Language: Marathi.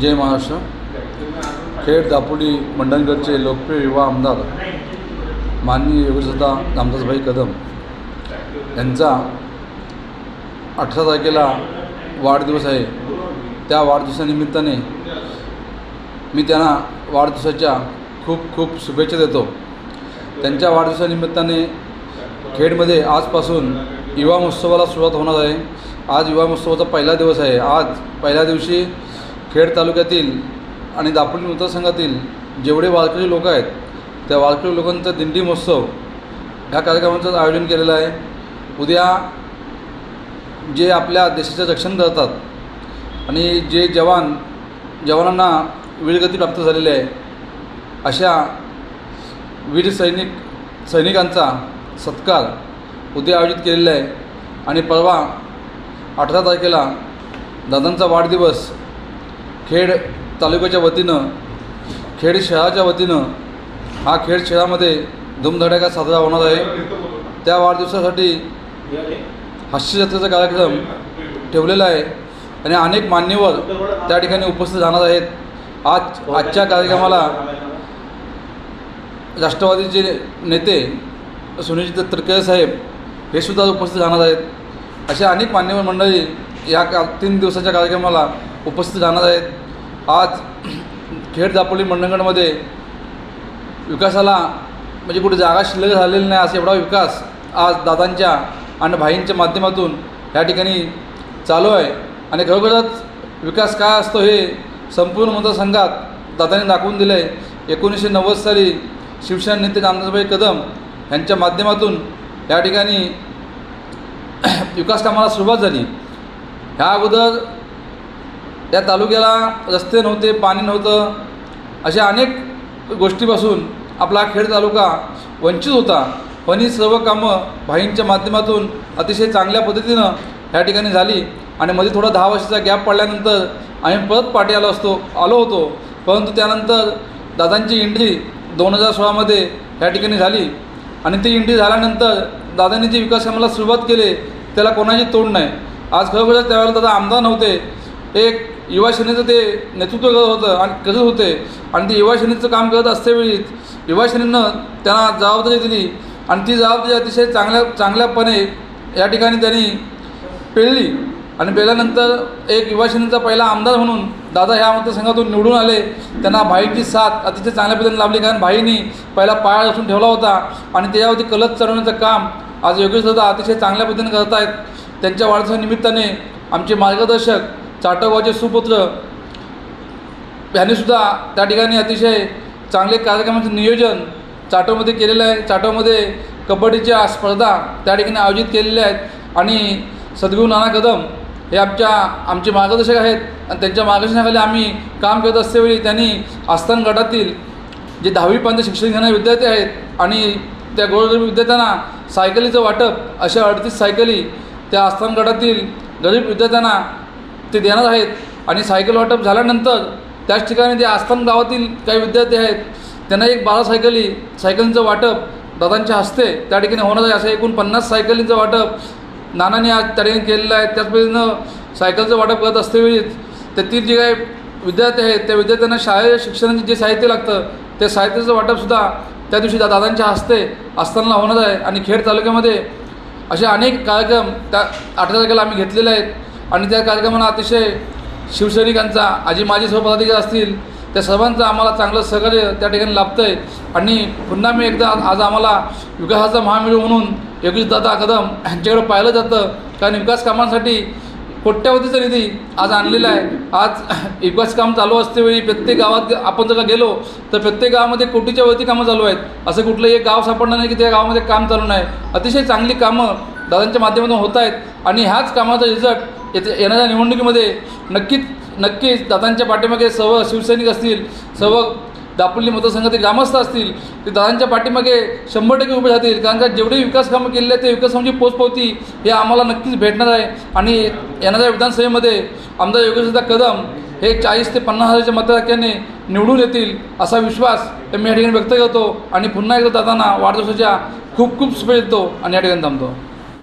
जय महाराष्ट्र. खेड दापोली मंडणगडचे लोकप्रिय युवा आमदार माननीय योगेशदा रामदासभाई कदम यांचा अठरा तारखेला वाढदिवस आहे. त्या वाढदिवसानिमित्ताने मी त्यांना वाढदिवसाच्या खूप खूप शुभेच्छा देतो. त्यांच्या वाढदिवसानिमित्ताने खेडमध्ये आजपासून युवा महोत्सवाला सुरुवात होणार आहे. आज युवा महोत्सवाचा पहिला दिवस आहे. आज पहिल्या दिवशी खेड तालुक्यातील आणि दापोली मतदारसंघातील जेवढे वारकरी लोक आहेत त्या वारकरी लोकांचा दिंडी महोत्सव ह्या कार्यक्रमाचं आयोजन केलेलं आहे. उद्या जे आपल्या देशाचं रक्षण करतात आणि जे जवान जवानांना वीरगती प्राप्त झालेली आहे अशा वीर सैनिक सैनिकांचा सत्कार उद्या आयोजित केलेला आहे. आणि परवा अठरा तारखेला दादांचा वाढदिवस खेड तालुक्याच्या वतीनं खेड शहराच्या वतीनं हा खेड शहरामध्ये धूमधडाका साजरा होणार आहे. त्या वाढदिवसासाठी हास्यजत्रेचा कार्यक्रम ठेवलेला आहे आणि अनेक मान्यवर त्या ठिकाणी उपस्थित राहणार आहेत. आज आजच्या कार्यक्रमाला राष्ट्रवादीचे नेते सुनील तटकरे साहेब हे सुद्धा उपस्थित राहणार आहेत. अशा अनेक मान्यवर मंडळी या का तीन दिवसाच्या कार्यक्रमाला उपस्थित राहणार आहेत. आज खेड दापोली मंडणगडमध्ये विकासाला म्हणजे कुठे जागा शिल्लक झालेली नाही असा एवढा विकास आज दादांच्या आणि भाईंच्या माध्यमातून या ठिकाणी चालू आहे. आणि खरोखरच विकास काय असतो हे संपूर्ण मतदारसंघात दादांनी दाखवून दिलं आहे एकोणीसशे नव्वद साली शिवसेना नेते रामदासभाई कदम यांच्या माध्यमातून या ठिकाणी विकास कामाला सुरुवात झाली. ह्या अगोदर या तालुक्याला रस्ते नव्हते पाणी नव्हतं. अशा अनेक गोष्टीपासून आपला खेड तालुका वंचित होता. पण ही सर्व कामं भाईंच्या माध्यमातून अतिशय चांगल्या पद्धतीनं ह्या ठिकाणी झाली आणि मध्ये थोडा दहा वर्षाचा गॅप पडल्यानंतर आम्ही परत पाठी आलो असतो आलो होतो. परंतु त्यानंतर दादांची इंट्री दोन हजार सोळामध्ये ह्या ठिकाणी झाली आणि ती इंट्री झाल्यानंतर दादांनी जे विकास कामाला सुरुवात केली त्याला कोणाची तोड नाही. आज खरोखरच त्यावेळेला दादा आमदार नव्हते. एक युवा सेनेचं ते नेतृत्व करत होतं आणि करत होते. आणि ते युवा सेनेचं काम करत असतेवेळी युवा सेनेनं त्यांना जबाबदारी दिली. आणि ती जबाबदारी अतिशय चांगल्या चांगल्यापणे या ठिकाणी त्यांनी पेलली. आणि पेल्यानंतर एक युवा सेनेचा पहिला आमदार म्हणून दादा ह्या मतदारसंघातून निवडून आले. त्यांना भाईची साथ अतिशय चांगल्या पद्धतीने लाभली कारण भाईनी पहिला पाया असून ठेवला होता. आणि त्याच्यावरती कलच चढवण्याचं काम आज योगेश दादा अतिशय चांगल्या पद्धतीने करत आहेत त्यांच्या वाढदिवसानिमित्ताने आमचे मार्गदर्शक चाटोबाचे सुपुत्र. यांनीसुद्धा त्या ठिकाणी अतिशय चांगले कार्यक्रमाचं नियोजन चाटोमध्ये केलेलं आहे. चाटोमध्ये कबड्डीच्या स्पर्धा त्या ठिकाणी आयोजित केलेल्या आहेत. आणि सद्गुरू नाना कदम हे आमच्या आमचे मार्गदर्शक आहेत. आणि त्यांच्या मार्गदर्शनाखाली आम्ही काम करत असतेवेळी त्यांनी आस्थान गटातील जे दहावीपर्यंत शिक्षण घेणारे विद्यार्थी आहेत आणि त्या गोरगरीब विद्यार्थ्यांना सायकलीचं वाटप अशा अडतीस सायकली त्या आस्थान गटातील गरीब विद्यार्थ्यांना ते देणार आहेत आणि सायकल वाटप झाल्यानंतर त्याच ठिकाणी ते आस्थान गावातील काही विद्यार्थी आहेत त्यांना एक बारा सायकली सायकलींचं वाटप दादांच्या हस्ते त्या ठिकाणी होणार आहे. असं एकूण पन्नास सायकलींचं वाटप नानाने आज त्या ठिकाणी केलेलं आहे. त्याच पद्धतीनं सायकलचं वाटप करत असतेवेळीच त्यातील जे काही विद्यार्थी आहेत त्या विद्यार्थ्यांना शालेय शिक्षणाचे जे साहित्य लागतं त्या साहित्याचं वाटपसुद्धा त्या दिवशी दा दादांच्या हस्ते असताना होणार आहे. आणि खेड तालुक्यामध्ये असे अनेक कार्यक्रम त्या अठरा तारखेला आम्ही घेतलेले आहेत. आणि त्या कार्यक्रमाला अतिशय शिवसैनिकांचा आजी माजी सर्व असतील त्या सर्वांचं आम्हाला चांगलं सहकार्य त्या ठिकाणी लाभतं आहे आणि पुन्हा मी एकदा आज आम्हाला विकासाचा महामेळू म्हणून योगेश दादा कदम यांच्याकडे पाहिलं जातं. कारण विकास कामांसाठी कोट्यावधीचा निधी आज आणलेला आहे. आज विकास काम चालू असतेवेळी प्रत्येक गावात आपण जर का गेलो तर प्रत्येक गावामध्ये कोटीच्या वरती कामं चालू आहेत. असं कुठलंही एक गाव सापडणार नाही की त्या गावामध्ये काम चालू नाही. अतिशय चांगली कामं दादांच्या माध्यमातून होत आहेत. आणि ह्याच कामाचा रिझल्ट येथे येणाऱ्या निवडणुकीमध्ये नक्कीच नक्कीच दादांच्या पाठीमागे सर्व शिवसैनिक असतील सर्व दापोली मतदारसंघातील ग्रामस्थ असतील ते दादांच्या पाठीमागे शंभर टक्के उभे राहतील. कारण का जेवढे विकास कामं केलेले आहेत ते विकास कामाची पोचपावती हे आम्हाला नक्कीच भेटणार आहे. आणि येणाऱ्या विधानसभेमध्ये आमदार योगेशदा कदम हे चाळीस ते पन्नास हजारच्या मतदारक्याने निवडून येतील असा विश्वास मी या ठिकाणी व्यक्त करतो. आणि पुन्हा एकदा दादांना वाढदिवसाच्या खूप खूप शुभेच्छा देतो. आणि या ठिकाणी थांबतो.